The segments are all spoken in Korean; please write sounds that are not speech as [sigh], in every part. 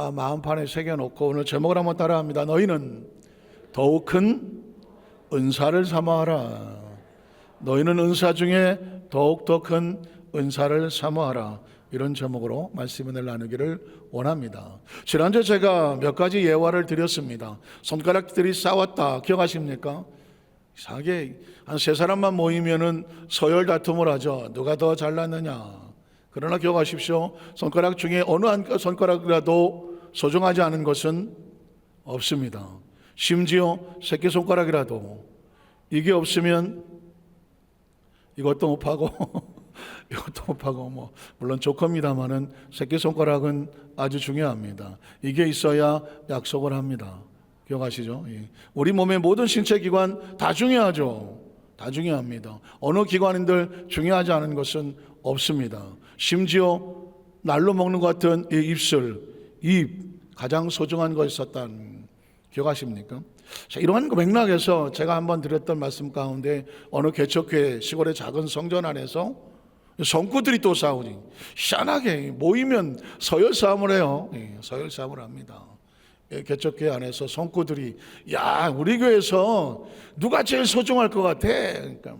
아, 마음판에 새겨놓고 오늘 제목을 한번 따라합니다. 너희는 더욱 큰 은사를 삼아하라. 너희는 은사 중에 더욱 더 큰 은사를 삼아하라. 이런 제목으로 말씀을 나누기를 원합니다. 지난주에 제가 몇 가지 예화를 드렸습니다. 손가락들이 싸웠다. 기억하십니까? 이상하게 한 세 사람만 모이면은 서열 다툼을 하죠. 누가 더 잘났느냐. 그러나 기억하십시오. 손가락 중에 어느 한 손가락이라도 소중하지 않은 것은 없습니다. 심지어 새끼 손가락이라도 이게 없으면 이것도 못 하고 [laughs] 이것도 못 하고 뭐 물론 좋겁니다만은 새끼 손가락은 아주 중요합니다. 이게 있어야 약속을 합니다. 기억하시죠? 예. 우리 몸의 모든 신체 기관 다 중요하죠. 다 중요합니다. 어느 기관인들 중요하지 않은 것은 없습니다. 심지어 날로 먹는 것 같은 이 입술, 입 가장 소중한 것이었다는 기억하십니까? 자, 이러한 맥락에서 제가 한번 드렸던 말씀 가운데 어느 개척회 시골의 작은 성전 안에서 성구들이 또 싸우니 희한하게 모이면 서열 싸움을 해요. 예, 서열 싸움을 합니다. 예, 개척회 안에서 성구들이 야 우리 교회에서 누가 제일 소중할 것 같아? 그러니까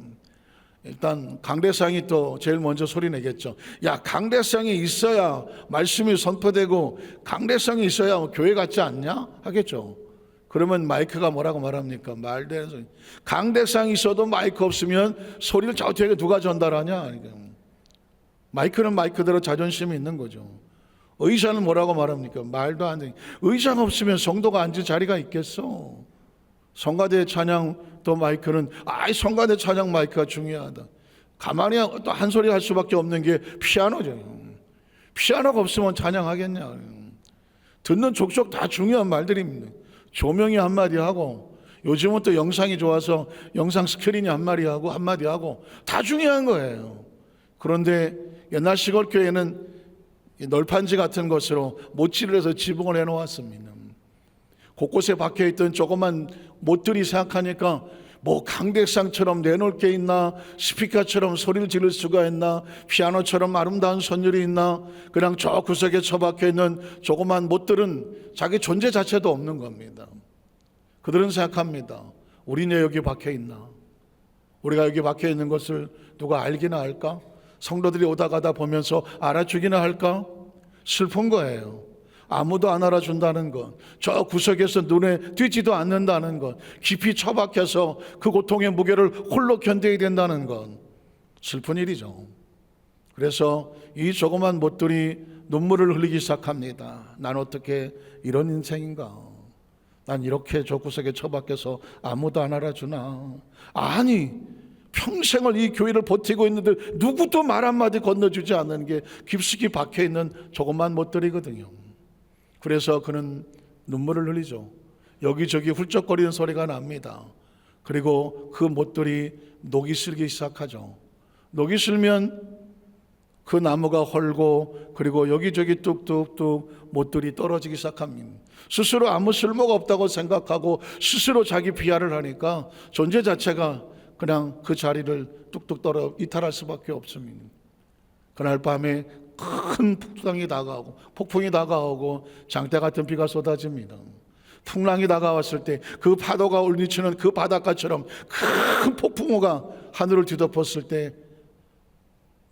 일단 강대상이 또 제일 먼저 소리 내겠죠. 야 강대상이 있어야 말씀이 선포되고 강대상이 있어야 교회 같지 않냐? 하겠죠. 그러면 마이크가 뭐라고 말합니까? 말되는 소리. 강대상이 있어도 마이크 없으면 소리를 저쪽에 누가 전달하냐? 그러니까 마이크는 마이크대로 자존심이 있는 거죠. 의자는 뭐라고 말합니까? 말도 안 돼. 의자가 없으면 성도가 앉을 자리가 있겠어. 성가대 찬양 또 마이크는 아이 성가대 찬양 마이크가 중요하다. 가만히 또 한 소리 할 수밖에 없는 게 피아노죠. 피아노가 없으면 찬양하겠냐. 듣는 족족 다 중요한 말들입니다. 조명이 한마디 하고 요즘은 또 영상이 좋아서 영상 스크린이 한마디 하고 한마디 하고 다 중요한 거예요. 그런데 옛날 시골 교회는 널판지 같은 것으로 모치를 해서 지붕을 해놓았습니다. 곳곳에 박혀 있던 조그만 못들이 생각하니까 뭐 강대상처럼 내놓을 게 있나 스피커처럼 소리를 지를 수가 있나 피아노처럼 아름다운 선율이 있나 그냥 저 구석에 처박혀 있는 조그만 못들은 자기 존재 자체도 없는 겁니다. 그들은 생각합니다. 우리네 여기 박혀 있나? 우리가 여기 박혀 있는 것을 누가 알기나 할까? 성도들이 오다 가다 보면서 알아주기나 할까? 슬픈 거예요. 아무도 안 알아준다는 것, 저 구석에서 눈에 띄지도 않는다는 것, 깊이 처박혀서 그 고통의 무게를 홀로 견뎌야 된다는 것, 슬픈 일이죠. 그래서 이 조그만 못들이 눈물을 흘리기 시작합니다. 난 어떻게 이런 인생인가? 난 이렇게 저 구석에 처박혀서 아무도 안 알아주나? 아니, 평생을 이 교회를 버티고 있는데 누구도 말 한마디 건너주지 않는 게 깊숙이 박혀 있는 조그만 못들이거든요. 그래서 그는 눈물을 흘리죠. 여기저기 훌쩍거리는 소리가 납니다. 그리고 그 못들이 녹이 슬기 시작하죠. 녹이 슬면 그 나무가 헐고 그리고 여기저기 뚝뚝뚝 못들이 떨어지기 시작합니다. 스스로 아무 쓸모가 없다고 생각하고 스스로 자기 비하를 하니까 존재 자체가 그냥 그 자리를 뚝뚝 떨어 이탈할 수밖에 없습니다. 그날 밤에 큰 폭풍이 다가오고 폭풍이 다가오고 장대 같은 비가 쏟아집니다. 풍랑이 다가왔을 때 그 파도가 울리치는 그 바닷가처럼 큰 폭풍우가 하늘을 뒤덮었을 때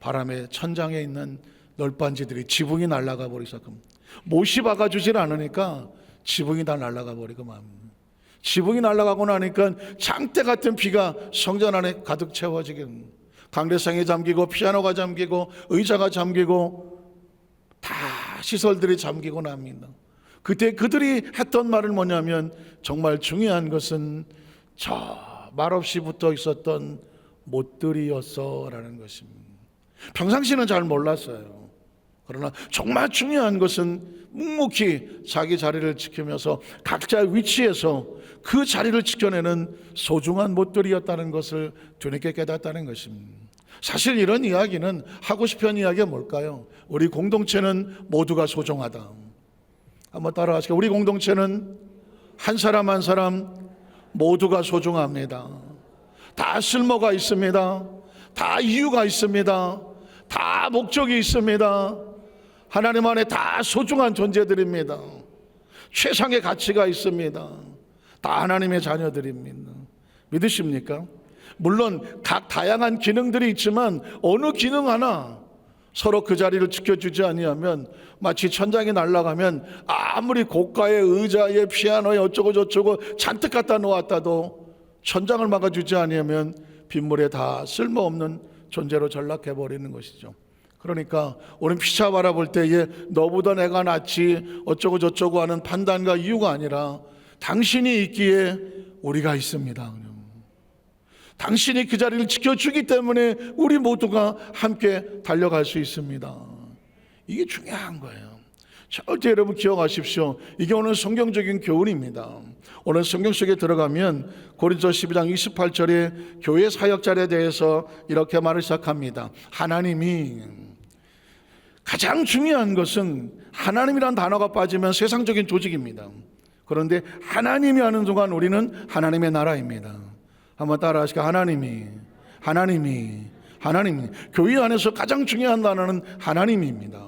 바람에 천장에 있는 널빤지들이 지붕이 날아가 버리기 시작합니다. 못이 박아주질 않으니까 지붕이 다 날아가 버리고 맙니다. 지붕이 날아가고 나니까 장대 같은 비가 성전 안에 가득 채워지게 강대상이 잠기고 피아노가 잠기고 의자가 잠기고 다 시설들이 잠기고 납니다. 그때 그들이 했던 말은 뭐냐면 정말 중요한 것은 저 말없이 붙어 있었던 못들이었어라는 것입니다. 평상시는 잘 몰랐어요. 그러나 정말 중요한 것은 묵묵히 자기 자리를 지키면서 각자 위치에서 그 자리를 지켜내는 소중한 못들이었다는 것을 뒤늦게 깨닫다는 것입니다. 사실 이런 이야기는 하고 싶은 이야기가 뭘까요? 우리 공동체는 모두가 소중하다. 한번 따라하시죠. 우리 공동체는 한 사람 한 사람 모두가 소중합니다. 다 쓸모가 있습니다. 다 이유가 있습니다. 다 목적이 있습니다. 하나님 안에 다 소중한 존재들입니다. 최상의 가치가 있습니다. 다 하나님의 자녀들입니다. 믿으십니까? 물론 각 다양한 기능들이 있지만 어느 기능 하나 서로 그 자리를 지켜주지 아니하면 마치 천장이 날아가면 아무리 고가의 의자에 피아노에 어쩌고 저쩌고 잔뜩 갖다 놓았다도 천장을 막아주지 아니하면 빗물에 다 쓸모없는 존재로 전락해 버리는 것이죠. 그러니까 우리는 피차 바라볼 때에 너보다 내가 낫지 어쩌고 저쩌고 하는 판단과 이유가 아니라 당신이 있기에 우리가 있습니다. 당신이 그 자리를 지켜주기 때문에 우리 모두가 함께 달려갈 수 있습니다. 이게 중요한 거예요. 절대 여러분 기억하십시오. 이게 오늘 성경적인 교훈입니다. 오늘 성경 속에 들어가면 고린도 12장 28절에 교회 사역자에 대해서 이렇게 말을 시작합니다. 하나님이 가장 중요한 것은 하나님이란 단어가 빠지면 세상적인 조직입니다. 그런데 하나님이 하는 동안 우리는 하나님의 나라입니다. 한번 따라 하시까 하나님이 하나님이 하나님 교회 안에서 가장 중요한 단어는 하나님입니다.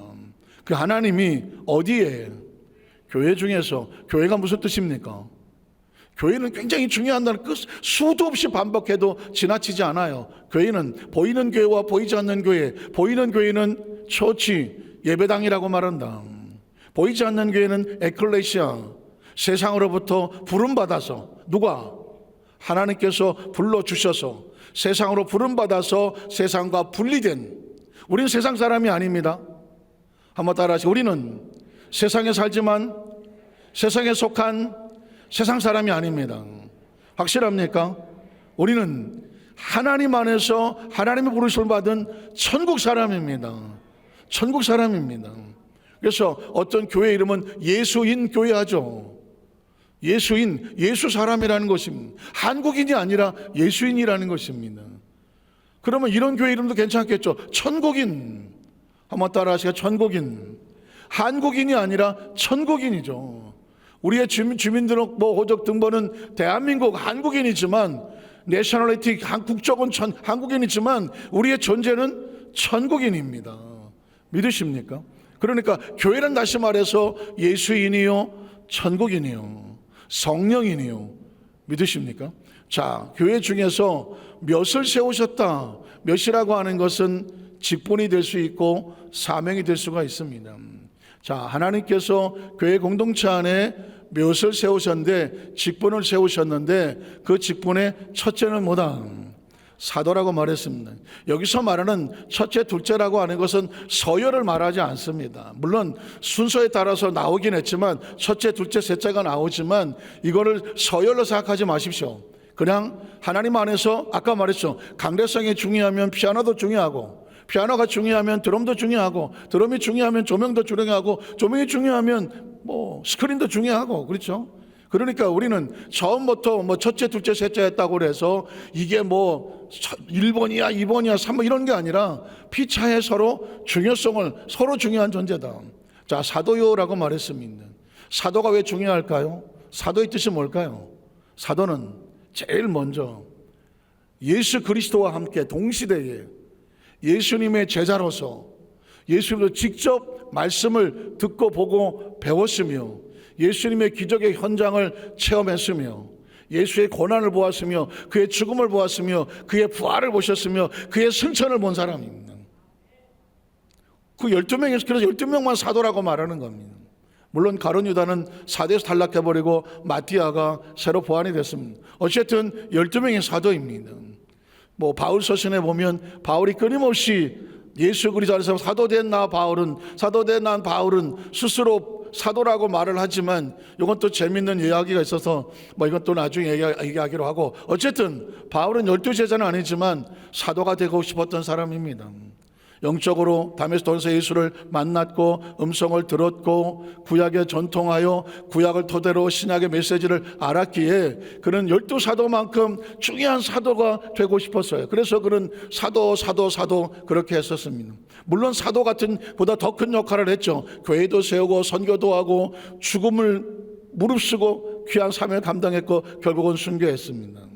그 하나님이 어디에 교회 중에서 교회가 무슨 뜻입니까? 교회는 굉장히 중요한 단어 그 수도 없이 반복해도 지나치지 않아요. 교회는 보이는 교회와 보이지 않는 교회, 보이는 교회는 처치 예배당이라고 말한다. 보이지 않는 교회는 에클레시아 세상으로부터 부름 받아서 누가 하나님께서 불러 주셔서 세상으로 부름 받아서 세상과 분리된 우리는 세상 사람이 아닙니다. 한번 따라하시죠. 우리는 세상에 살지만 세상에 속한 세상 사람이 아닙니다. 확실합니까? 우리는 하나님 안에서 하나님의 부르심을 받은 천국 사람입니다. 천국 사람입니다. 그래서 어떤 교회 이름은 예수인 교회 하죠. 예수인, 예수 사람이라는 것입니다. 한국인이 아니라 예수인이라는 것입니다. 그러면 이런 교회 이름도 괜찮겠죠. 천국인. 한번 따라 하시죠. 천국인. 한국인이 아니라 천국인이죠. 우리의 주민, 주민등록 뭐 호적 등본은 대한민국 한국인이지만 내셔널리티 국적은 천, 한국인이지만 우리의 존재는 천국인입니다. 믿으십니까? 그러니까 교회는 다시 말해서 예수인이요 천국인이요 성령인이요 믿으십니까? 자 교회 중에서 몇을 세우셨다 몇이라고 하는 것은 직분이 될 수 있고 사명이 될 수가 있습니다. 자, 하나님께서 교회 공동체 안에 묘을 세우셨는데 직분을 세우셨는데 그 직분의 첫째는 뭐다? 사도라고 말했습니다. 여기서 말하는 첫째, 둘째라고 하는 것은 서열을 말하지 않습니다. 물론 순서에 따라서 나오긴 했지만 첫째, 둘째, 셋째가 나오지만 이거를 서열로 생각하지 마십시오. 그냥 하나님 안에서 아까 말했죠. 강대성이 중요하면 피아노도 중요하고 피아노가 중요하면 드럼도 중요하고 드럼이 중요하면 조명도 중요하고 조명이 중요하면 뭐 스크린도 중요하고 그렇죠. 그러니까 우리는 처음부터 뭐 첫째, 둘째, 셋째 했다고 그래서 이게 뭐 1번이야, 2번이야, 3번 이런 게 아니라 피차에 서로 중요성을 서로 중요한 존재다. 자, 사도요라고 말했습니다. 사도가 왜 중요할까요? 사도의 뜻이 뭘까요? 사도는 제일 먼저 예수 그리스도와 함께 동시대에 예수님의 제자로서 예수님도 직접 말씀을 듣고 보고 배웠으며 예수님의 기적의 현장을 체험했으며 예수의 고난을 보았으며 그의 죽음을 보았으며 그의 부활을 보셨으며 그의 승천을 본 사람입니다. 그 12명에서 그래서 12명만 사도라고 말하는 겁니다. 물론 가론 유다는 사대에서 탈락해 버리고 마티아가 새로 보완이 됐습니다. 어쨌든 12명의 사도입니다. 뭐 바울 서신에 보면 바울이 끊임없이 예수 그리스도 안에서 사도된 나 바울은 사도된 난 바울은 스스로 사도라고 말을 하지만 이건 또 재밌는 이야기가 있어서 뭐 이건 또 나중에 얘기하기로 하고 어쨌든 바울은 열두 제자는 아니지만 사도가 되고 싶었던 사람입니다. 영적으로 다메스도에서 예수를 만났고 음성을 들었고 구약에 전통하여 구약을 토대로 신약의 메시지를 알았기에 그는 열두 사도만큼 중요한 사도가 되고 싶었어요. 그래서 그는 사도 사도 사도 그렇게 했었습니다. 물론 사도 같은 보다 더 큰 역할을 했죠. 교회도 세우고 선교도 하고 죽음을 무릅쓰고 귀한 사명을 감당했고 결국은 순교했습니다.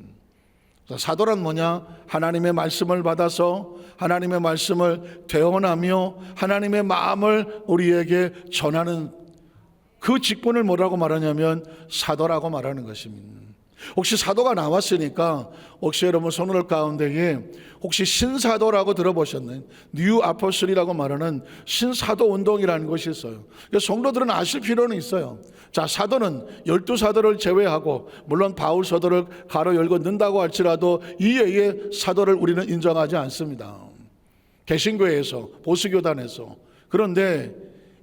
자, 사도란 뭐냐? 하나님의 말씀을 받아서 하나님의 말씀을 대언하며 하나님의 마음을 우리에게 전하는 그 직분을 뭐라고 말하냐면 사도라고 말하는 것입니다. 혹시 사도가 나왔으니까 혹시 여러분 손을 가운데에 혹시 신사도라고 들어보셨나요? 뉴 아포슬이라고 말하는 신사도 운동이라는 것이 있어요. 그래서 성도들은 아실 필요는 있어요. 자, 사도는 열두 사도를 제외하고 물론 바울 사도를 가로 열고 넣는다고 할지라도 이외의 사도를 우리는 인정하지 않습니다. 개신교에서 보수교단에서 그런데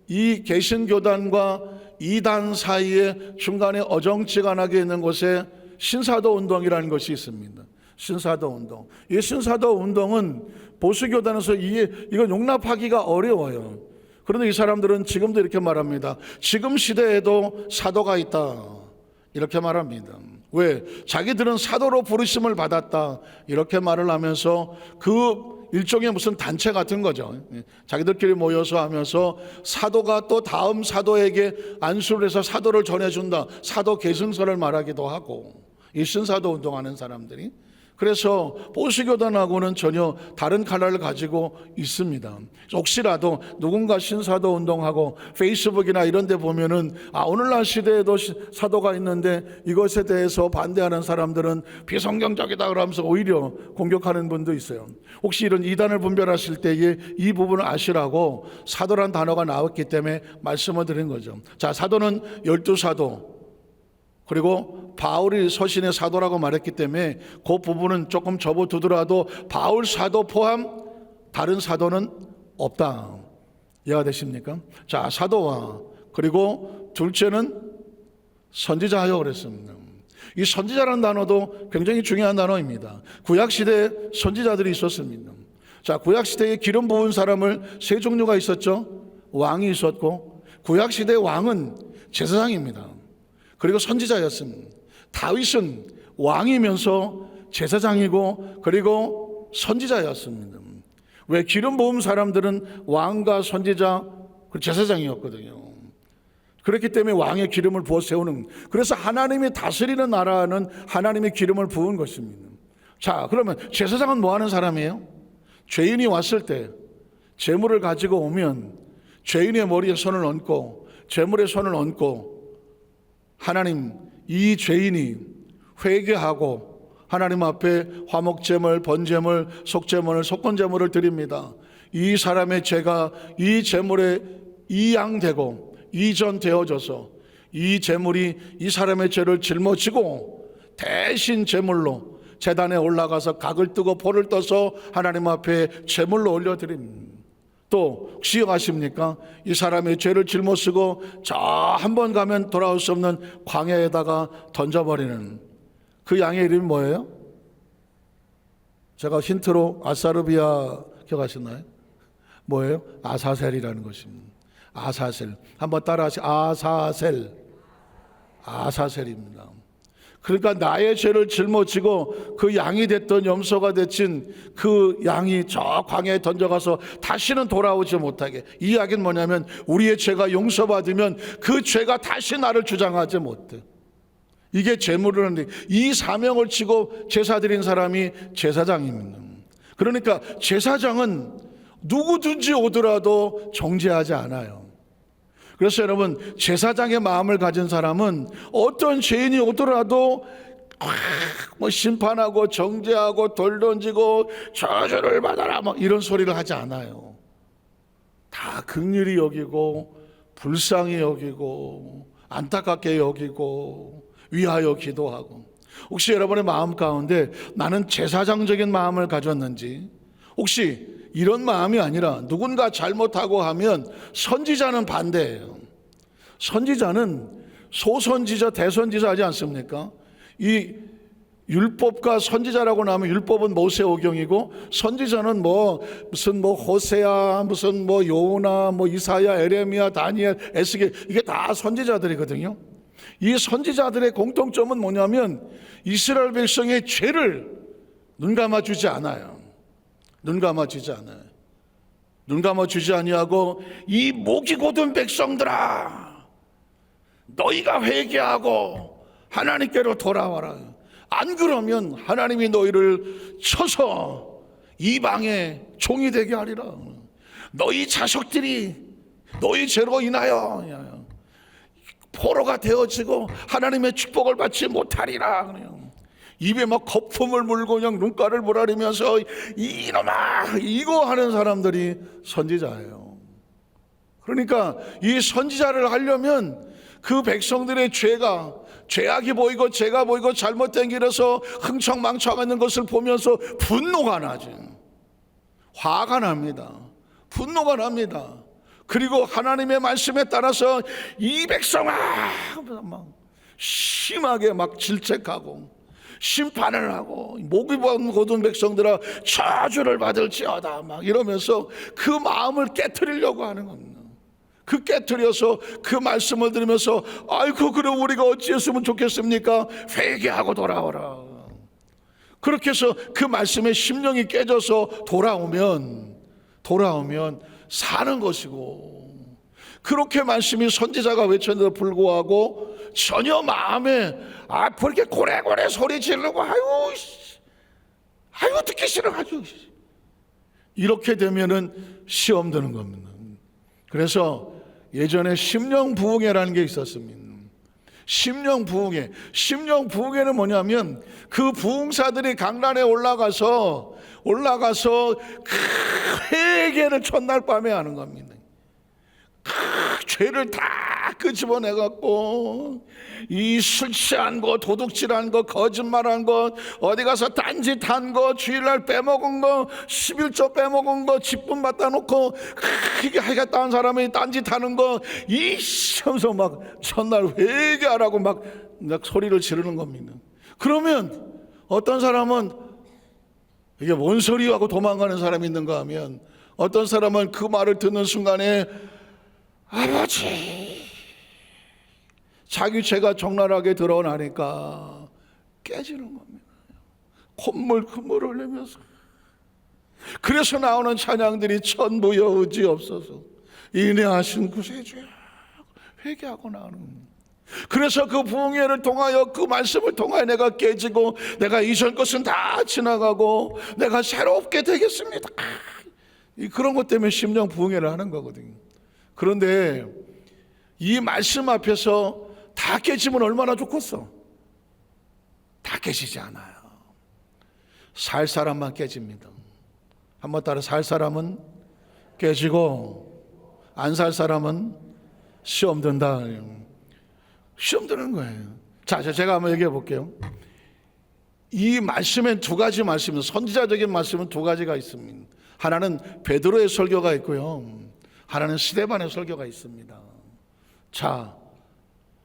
이 개신교단과 이단 사이에 중간에 어정지간하게 있는 곳에 신사도 운동이라는 것이 있습니다. 신사도 운동. 이 신사도 운동은 보수교단에서 이 이거 용납하기가 어려워요. 그런데 이 사람들은 지금도 이렇게 말합니다. 지금 시대에도 사도가 있다. 이렇게 말합니다. 왜? 자기들은 사도로 부르심을 받았다. 이렇게 말을 하면서 그 일종의 무슨 단체 같은 거죠. 자기들끼리 모여서 하면서 사도가 또 다음 사도에게 안수를 해서 사도를 전해준다. 사도 계승서를 말하기도 하고. 이 신사도 운동하는 사람들이. 그래서 보수교단하고는 전혀 다른 칼라를 가지고 있습니다. 혹시라도 누군가 신사도 운동하고 페이스북이나 이런 데 보면은 아, 오늘날 시대에도 시- 사도가 있는데 이것에 대해서 반대하는 사람들은 비성경적이다 그러면서 오히려 공격하는 분도 있어요. 혹시 이런 이단을 분별하실 때에 이 부분을 아시라고 사도란 단어가 나왔기 때문에 말씀을 드린 거죠. 자, 사도는 열두 사도, 그리고 바울이 서신의 사도라고 말했기 때문에 그 부분은 조금 접어두더라도 바울 사도 포함 다른 사도는 없다. 이해가 되십니까? 자, 사도와 그리고 둘째는 선지자 하여 그랬습니다. 이 선지자라는 단어도 굉장히 중요한 단어입니다. 구약 시대에 선지자들이 있었습니다. 자, 구약 시대에 기름 부은 사람을 세 종류가 있었죠. 왕이 있었고 구약 시대 왕은 제사장입니다. 그리고 선지자였습니다. 다윗은 왕이면서 제사장이고 그리고 선지자였습니다. 왜 기름 부은 사람들은 왕과 선지자 제사장이었거든요. 그렇기 때문에 왕의 기름을 부어 세우는 그래서 하나님이 다스리는 나라는 하나님의 기름을 부은 것입니다. 자, 그러면 제사장은 뭐 하는 사람이에요? 죄인이 왔을 때 재물을 가지고 오면 죄인의 머리에 손을 얹고 재물에 손을 얹고 하나님 이 죄인이 회개하고 하나님 앞에 화목제물, 번제물, 속제물을 속건제물을 드립니다. 이 사람의 죄가 이 제물에 이양되고 이전되어져서 이 제물이 이 사람의 죄를 짊어지고 대신 제물로 재단에 올라가서 각을 뜨고 볼을 떠서 하나님 앞에 제물로 올려드립니다. 또 혹시 아십니까? 이 사람의 죄를 짊어지고 저 한 번 가면 돌아올 수 없는 광야에다가 던져버리는 그 양의 이름이 뭐예요? 제가 힌트로 아사르비아 기억하시나요? 뭐예요? 아사셀이라는 것입니다. 아사셀. 한번 따라하시 아사셀. 아사셀입니다. 그러니까 나의 죄를 짊어지고 그 양이 됐던 염소가 되친 그 양이 저 광야에 던져가서 다시는 돌아오지 못하게. 이 이야기는 뭐냐면 우리의 죄가 용서받으면 그 죄가 다시 나를 주장하지 못해. 이게 재물이라는데 이 사명을 치고 제사 드린 사람이 제사장입니다. 그러니까 제사장은 누구든지 오더라도 정죄하지 않아요 그래서 여러분 제사장의 마음을 가진 사람은 어떤 죄인이 오더라도 아, 뭐 심판하고 정죄하고 돌 던지고 저주를 받아라 뭐 이런 소리를 하지 않아요. 다 극률이 여기고 불쌍히 여기고 안타깝게 여기고 위하여 기도하고 혹시 여러분의 마음 가운데 나는 제사장적인 마음을 가졌는지 혹시 이런 마음이 아니라 누군가 잘못하고 하면 선지자는 반대예요. 선지자는 소선지자, 대선지자 하지 않습니까? 이 율법과 선지자라고 나면 율법은 모세오경이고 선지자는 뭐 무슨 뭐 호세야 무슨 뭐 요나 뭐 이사야 에레미야 다니엘 에스겔 이게 다 선지자들이거든요. 이 선지자들의 공통점은 뭐냐면 이스라엘 백성의 죄를 눈 감아 주지 않아요. 눈 감아 주지 않아요. 눈 감아 주지 아니하고 이 목이 곧은 백성들아 너희가 회개하고 하나님께로 돌아와라. 안 그러면 하나님이 너희를 쳐서 이방의 종이 되게 하리라. 너희 자식들이 너희 죄로 인하여 포로가 되어지고 하나님의 축복을 받지 못하리라. 그래요. 입에 막 거품을 물고 그냥 눈가를 보라리면서 이놈아 이거 하는 사람들이 선지자예요. 그러니까 이 선지자를 하려면 그 백성들의 죄가 죄악이 보이고 죄가 보이고 잘못된 길에서 흥청망청하는 것을 보면서 분노가 나죠. 화가 납니다. 분노가 납니다. 그리고 하나님의 말씀에 따라서 이 백성아 막 심하게 막 질책하고 심판을 하고 목이 번 고든 백성들아 저주를 받을지어다 막 이러면서 그 마음을 깨뜨리려고 하는 겁니다. 그 깨뜨려서 그 말씀을 들으면서 아이고 그럼 우리가 어찌했으면 좋겠습니까? 회개하고 돌아오라. 그렇게 해서 그 말씀에 심령이 깨져서 돌아오면 돌아오면 사는 것이고 그렇게 말씀이 선지자가 외쳤는데도 불구하고 전혀 마음에 아 그렇게 고래고래 소리 지르고 아유 씨, 아유 듣기 싫어 아주 이렇게 되면은 시험 드는 겁니다. 그래서 예전에 심령 부흥회라는 게 있었습니다. 심령 부흥회. 심령 부흥회는 뭐냐면 그 부흥사들이 강단에 올라가서 올라가서 그 회개를 첫날 밤에 하는 겁니다. 그 죄를 다 끄집어내 갖고 이 술 취한 거, 도둑질한 거, 거짓말한 거, 어디 가서 딴짓한 거, 주일날 빼먹은 거, 11조 빼먹은 거, 직분 받다 놓고 크게 하겠다는 사람이 딴짓하는 거, 이 시험서 막 첫날 회개하라고 막, 막 소리를 지르는 겁니다. 그러면 어떤 사람은 이게 뭔 소리 하고 도망가는 사람이 있는가 하면 어떤 사람은 그 말을 듣는 순간에 아버지 자기 죄가 적나라하게 드러나니까 깨지는 겁니다. 콧물 콧물 흘리면서 그래서 나오는 찬양들이 천부여 의지 없어서 인내하신 구세주야 회개하고 나오는 겁니다. 그래서 그 부흥회를 통하여 그 말씀을 통하여 내가 깨지고 내가 이전 것은 다 지나가고 내가 새롭게 되겠습니다. 이 그런 것 때문에 심령 부흥회를 하는 거거든요. 그런데 이 말씀 앞에서 다 깨지면 얼마나 좋겠어? 다 깨지지 않아요. 살 사람만 깨집니다. 한번 따라 살 사람은 깨지고 안 살 사람은 시험 든다. 시험 드는 거예요. 자, 자, 제가 한번 얘기해 볼게요. 이 말씀엔 두 가지 말씀, 선지자적인 말씀은 두 가지가 있습니다. 하나는 베드로의 설교가 있고요. 하나는 스데반의 설교가 있습니다. 자,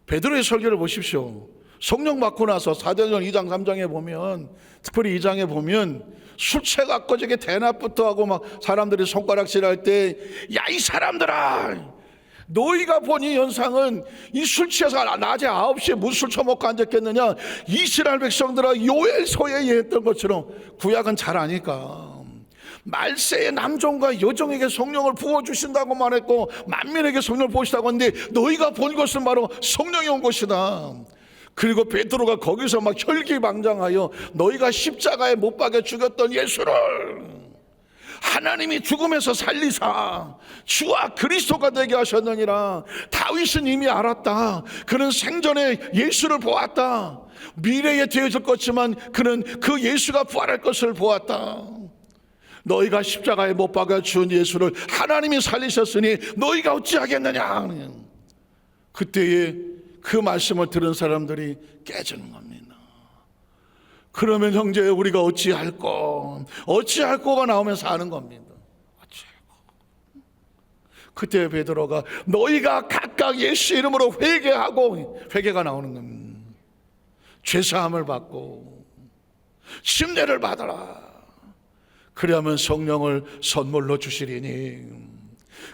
베드로의 설교를 보십시오. 성령 받고 나서 사도행전 2장 3장에 보면 특별히 2장에 보면 술 취해갖고 그 저게 대낮부터 하고 막 사람들이 손가락질할 때 야 이 사람들아! 너희가 본이 현상은 이 술 취해서 낮에 9시에 무술 처먹고 앉았겠느냐? 이스라엘 백성들아 요엘 소에 했던 것처럼 구약은 잘 아니까 말세의 남종과 여종에게 성령을 부어주신다고 말했고 만민에게 성령을 부으시다고 했는데 너희가 본 것은 바로 성령이 온 것이다. 그리고 베드로가 거기서 막 혈기방장하여 너희가 십자가에 못 박여 죽였던 예수를 하나님이 죽음에서 살리사 주와 그리스도가 되게 하셨느니라. 다윗은 이미 알았다. 그는 생전에 예수를 보았다. 미래에 되어질 것지만 그는 그 예수가 부활할 것을 보았다 너희가 십자가에 못 박아 준 예수를 하나님이 살리셨으니 너희가 어찌하겠느냐 그때에 그 말씀을 들은 사람들이 깨지는 겁니다. 그러면 형제 우리가 어찌할꼬 어찌할꼬가 나오면 사는 겁니다. 어찌할꼬 그때 베드로가 너희가 각각 예수 이름으로 회개하고 회개가 나오는 겁니다. 죄 사함을 받고 침례를 받아라 그리하면 성령을 선물로 주시리니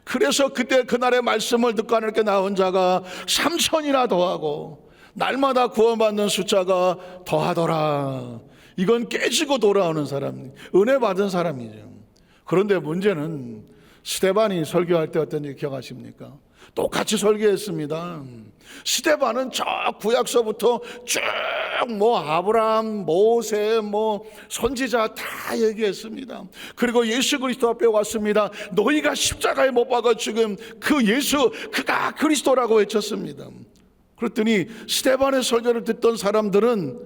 그래서 그때 그날의 말씀을 듣고 하나님께 나온 자가 삼천이나 더하고 날마다 구원받는 숫자가 더하더라. 이건 깨지고 돌아오는 사람, 은혜 받은 사람이죠. 그런데 문제는 스테반이 설교할 때 어떤지 기억하십니까? 똑같이 설계했습니다. 스테반은 저 구약서부터 쭉 뭐 아브라함, 모세, 뭐 선지자 다 얘기했습니다. 그리고 예수 그리스도 앞에 왔습니다. 너희가 십자가에 못 박아 지금 그 예수 그가 그리스도라고 외쳤습니다. 그랬더니 스테반의 설교를 듣던 사람들은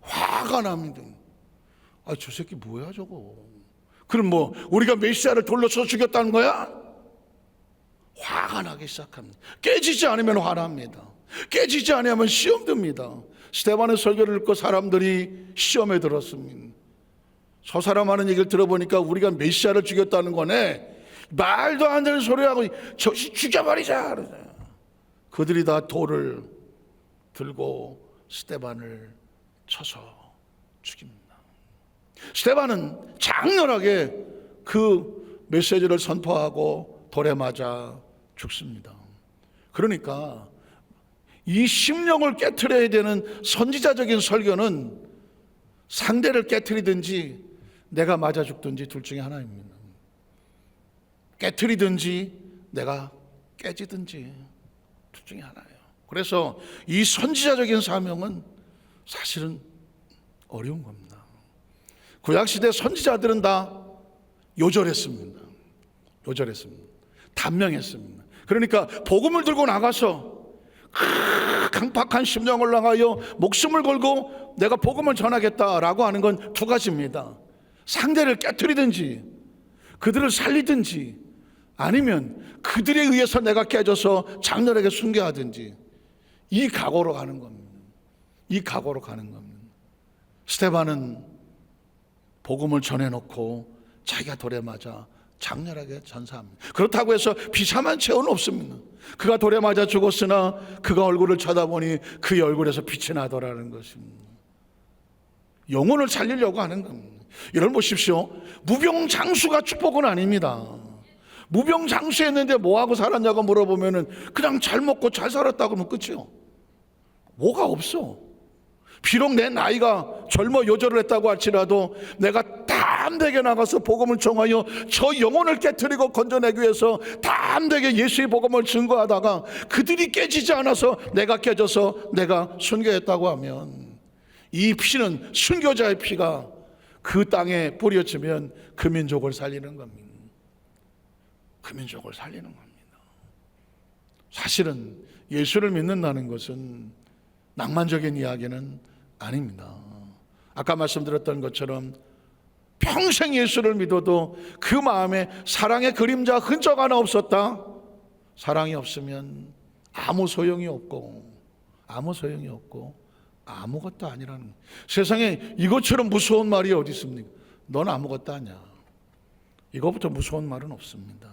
화가 납니다. 아, 저 새끼 뭐야 저거? 그럼 뭐 우리가 메시아를 돌로 쳐 죽였다는 거야? 화가 나기 시작합니다. 깨지지 않으면 화납니다. 깨지지 않으면 시험 듭니다. 스테반의 설교를 듣고 사람들이 시험에 들었습니다. 저 사람 하는 얘기를 들어보니까 우리가 메시아를 죽였다는 거네. 말도 안 되는 소리하고 저시 죽여버리자. 그들이 다 돌을 들고 스테반을 쳐서 죽입니다. 스테반은 장렬하게 그 메시지를 선포하고 돌에 맞아 죽습니다. 그러니까 이 심령을 깨뜨려야 되는 선지자적인 설교는 상대를 깨뜨리든지 내가 맞아 죽든지 둘 중에 하나입니다. 깨뜨리든지 내가 깨지든지 둘 중에 하나예요. 그래서 이 선지자적인 사명은 사실은 어려운 겁니다. 구약시대 선지자들은 다 요절했습니다. 요절했습니다. 단명했습니다. 그러니까 복음을 들고 나가서 강팍한 심령을 나가여 목숨을 걸고 내가 복음을 전하겠다라고 하는 건 두 가지입니다. 상대를 깨뜨리든지 그들을 살리든지 아니면 그들에 의해서 내가 깨져서 장렬하게 순교하든지 이 각오로 가는 겁니다. 이 각오로 가는 겁니다. 스테반은 복음을 전해놓고 자기가 돌에 맞아 장렬하게 전사합니다. 그렇다고 해서 비참한 채우는 없습니다. 그가 돌에 맞아 죽었으나 그가 얼굴을 쳐다보니 그의 얼굴에서 빛이 나더라는 것입니다. 영혼을 살리려고 하는 겁니다. 여러분 보십시오. 무병장수가 축복은 아닙니다. 무병장수했는데 뭐하고 살았냐고 물어보면은 그냥 잘 먹고 잘 살았다고 하면 끝이요. 뭐가 없어. 비록 내 나이가 젊어 요절을 했다고 할지라도 내가 담대게 나가서 복음을 전하여 저 영혼을 깨뜨리고 건져내기 위해서 담대게 예수의 복음을 증거하다가 그들이 깨지지 않아서 내가 깨져서 내가 순교했다고 하면 이 피는 순교자의 피가 그 땅에 뿌려지면 그 민족을 살리는 겁니다. 그 민족을 살리는 겁니다. 사실은 예수를 믿는다는 것은 낭만적인 이야기는 아닙니다. 아까 말씀드렸던 것처럼 평생 예수를 믿어도 그 마음에 사랑의 그림자 흔적 하나 없었다. 사랑이 없으면 아무 소용이 없고 아무 소용이 없고 아무것도 아니라는 세상에 이것처럼 무서운 말이 어디 있습니까? 넌 아무것도 아니야. 이거부터 무서운 말은 없습니다.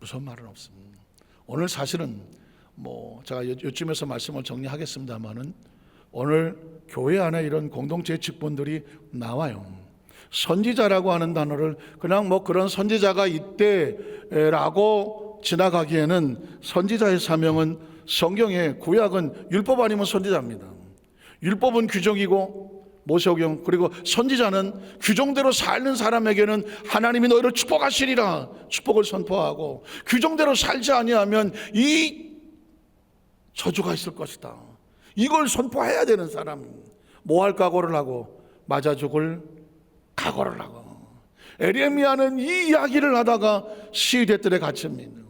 무서운 말은 없습니다. 오늘 사실은 뭐 제가 요- 요쯤에서 말씀을 정리하겠습니다만은 오늘 교회 안에 이런 공동체 직분들이 나와요. 선지자라고 하는 단어를 그냥 뭐 그런 선지자가 있대라고 지나가기에는 선지자의 사명은 성경의 구약은 율법 아니면 선지자입니다. 율법은 규정이고 모세오경 그리고 선지자는 규정대로 살는 사람에게는 하나님이 너희를 축복하시리라 축복을 선포하고 규정대로 살지 아니하면 이 저주가 있을 것이다. 이걸 선포해야 되는 사람 뭐 할 각오를 하고 맞아 죽을 각오를 하고 에레미야는 이 이야기를 하다가 시대들에 갇힙니다.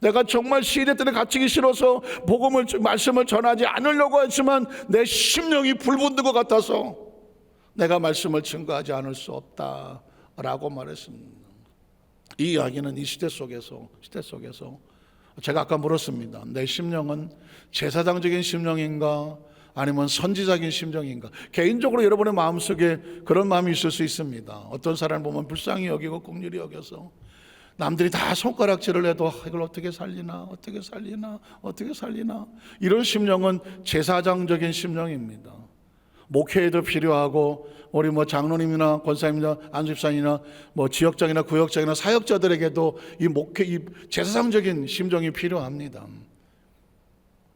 내가 정말 시대들에 갇히기 싫어서 복음을 말씀을 전하지 않으려고 했지만 내 심령이 불붙는 것 같아서 내가 말씀을 증거하지 않을 수 없다라고 말했습니다. 이 이야기는 이 시대 속에서 시대 속에서 제가 아까 물었습니다. 내 심령은 제사장적인 심령인가 아니면 선지자적인 심정인가? 개인적으로 여러분의 마음속에 그런 마음이 있을 수 있습니다. 어떤 사람을 보면 불쌍히 여기고 국률이 여겨서 남들이 다 손가락질을 해도 아, 이걸 어떻게 살리나 어떻게 살리나 어떻게 살리나 이런 심령은 제사장적인 심령입니다. 목회에도 필요하고 우리 뭐 장로님이나 권사님이나 안집사님이나 뭐 지역장이나 구역장이나 사역자들에게도 이 목회 이 제사장적인 심정이 필요합니다.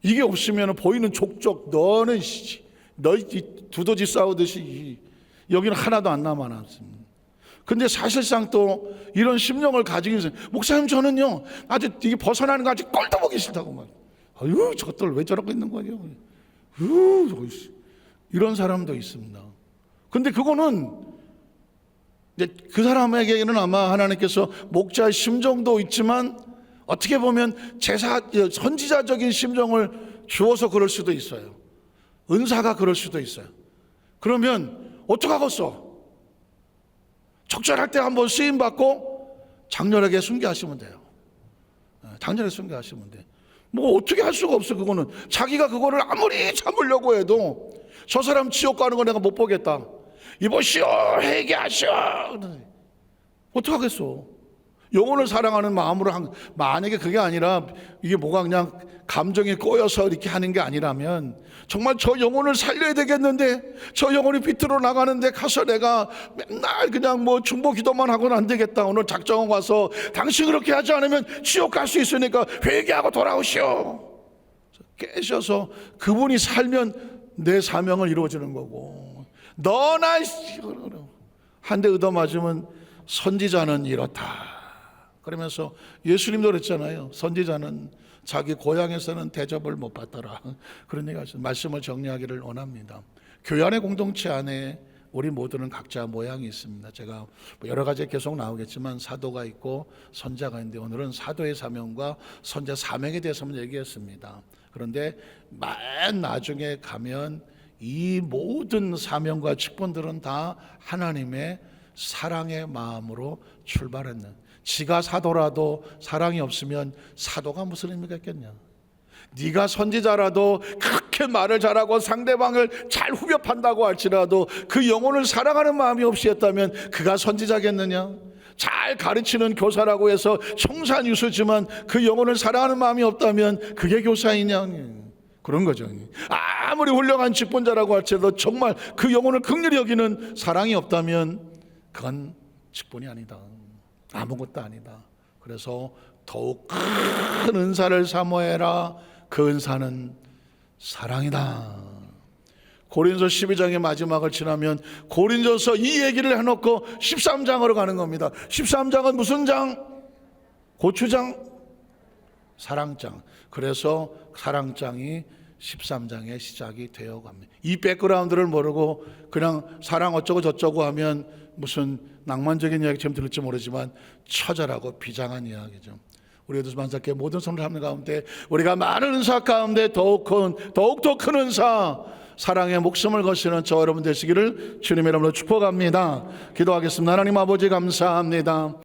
이게 없으면 보이는 족족 너는 씨, 너희 두더지 싸우듯이 여기는 하나도 안 남아났습니다. 근데 사실상 또 이런 심령을 가지고 있어요. 목사님 저는요 아주 이게 벗어나는 거 아직 꼴도 보기 싫다고 막. 아유 저것들 왜 저러고 있는 거냐. 으, 이런 사람도 있습니다. 근데 그거는 그 사람에게는 아마 하나님께서 목자의 심정도 있지만 어떻게 보면 제사 선지자적인 심정을 주어서 그럴 수도 있어요. 은사가 그럴 수도 있어요. 그러면 어떡하겠어? 적절할 때 한번 쓰임 받고 장렬하게 순교하시면 돼요. 예, 장렬하게 순교하시면 돼. 뭐 어떻게 할 수가 없어 그거는 자기가 그거를 아무리 참으려고 해도 저 사람 지옥 가는 거 내가 못 보겠다. 이보시오 회개하시오. 어떡하겠어? 영혼을 사랑하는 마음으로 한, 만약에 그게 아니라 이게 뭐가 그냥 감정이 꼬여서 이렇게 하는 게 아니라면 정말 저 영혼을 살려야 되겠는데 저 영혼이 비틀어 나가는데 가서 내가 맨날 그냥 뭐 중보 기도만 하고는 안 되겠다. 오늘 작정원 와서 당신 그렇게 하지 않으면 지옥 갈 수 있으니까 회개하고 돌아오시오. 깨셔서 그분이 살면 내 사명을 이루어지는 거고 너나 한 대 얻어 맞으면 선지자는 이렇다. 그러면서 예수님도 그랬잖아요. 선지자는 자기 고향에서는 대접을 못 받더라. 그런 얘기가 있어요. 말씀을 정리하기를 원합니다. 교회 안의 공동체 안에 우리 모두는 각자 모양이 있습니다. 제가 뭐 여러 가지 계속 나오겠지만 사도가 있고 선자가 있는데 오늘은 사도의 사명과 선자 사명에 대해서 한번 얘기했습니다. 그런데 맨 나중에 가면 이 모든 사명과 직분들은 다 하나님의 사랑의 마음으로 출발했는 지가 사도라도 사랑이 없으면 사도가 무슨 의미가 있겠냐? 네가 선지자라도 그렇게 말을 잘하고 상대방을 잘 후벼 판다고 할지라도 그 영혼을 사랑하는 마음이 없이 했다면 그가 선지자겠느냐? 잘 가르치는 교사라고 해서 청산유수지만 그 영혼을 사랑하는 마음이 없다면 그게 교사이냐? 그런 거죠. 아무리 훌륭한 직분자라고 할지라도 정말 그 영혼을 극렬히 여기는 사랑이 없다면 그건 직분이 아니다. 아무것도 아니다. 그래서 더욱 큰 은사를 사모해라. 그 은사는 사랑이다. 고린서 12장의 마지막을 지나면 고린도서 이 얘기를 해놓고 13장으로 가는 겁니다. 13장은 무슨 장? 고추장? 사랑장. 그래서 사랑장이 13장의 시작이 되어 갑니다. 이 백그라운드를 모르고 그냥 사랑 어쩌고 저쩌고 하면 무슨 낭만적인 이야기처럼 들을지 모르지만 처절하고 비장한 이야기죠. 우리 에도 만삭계 모든 성을 하는 가운데 우리가 많은 은사 가운데 더욱 큰 더욱 더 큰 은사 사랑의 목숨을 거시는 저 여러분 되시기를 주님의 이름으로 축복합니다. 기도하겠습니다. 하나님 아버지 감사합니다.